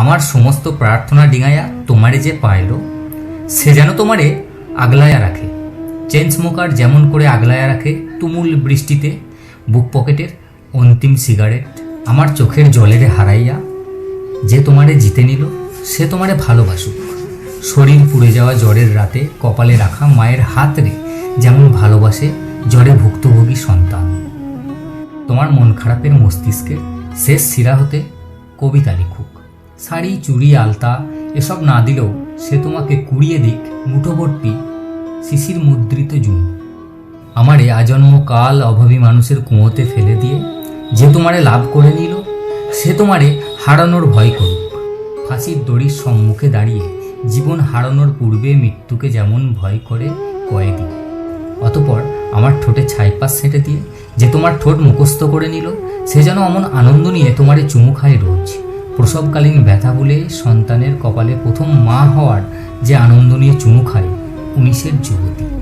আমার সমস্ত প্রার্থনা ডিঙায়া তোমারে যে পাইল, সে যেন তোমারে আগলায়া রাখে। চেন স্মোকার যেমন করে আগলায়া রাখে তুমুল বৃষ্টিতে, বুক পকেটের অন্তিম সিগারেট আমার চোখের জলেরে হারাইয়া, যে তোমারে জিতে নিল, সে তোমারে ভালোবাসুক। শরীর পুড়ে যাওয়া জ্বরের রাতে কপালে রাখা মায়ের হাত রে যেমন ভালোবাসে জ্বরে ভুক্তভোগী সন্তান। তোমার মন খারাপের মস্তিষ্কের শেষ শিরা হতে কবিতা লিখুক। শাড়ি, চুড়ি, আলতা, এসব না দিলেও সে তোমাকে কুড়িয়ে দিক মুঠোভর্তি শিশির মুদ্রিত জুন আমারে আজন্ম কাল অভাবী মানুষের কুঁয়োতে ফেলে দিয়ে যে তোমারে লাভ করে নিল, সে তোমারে হারানোর ভয় করুক। ফাঁসির দড়ির সম্মুখে দাঁড়িয়ে জীবন হারানোর পূর্বে মৃত্যুকে যেমন ভয় করে, কয়েদি। অতপর আমার ঠোঁটে ছাইপাস সেঁটে দিয়ে যে তোমার ঠোঁট মুখস্থ করে নিল, সে যেন অমন আনন্দ নিয়ে তোমারে চুমু খায় রোজ। প্রসবকালীন ব্যথা বলে সন্তানের কপালে প্রথম মা হওয়ার যে আনন্দ নিয়ে চুমু খায় উনিশের যুবতী।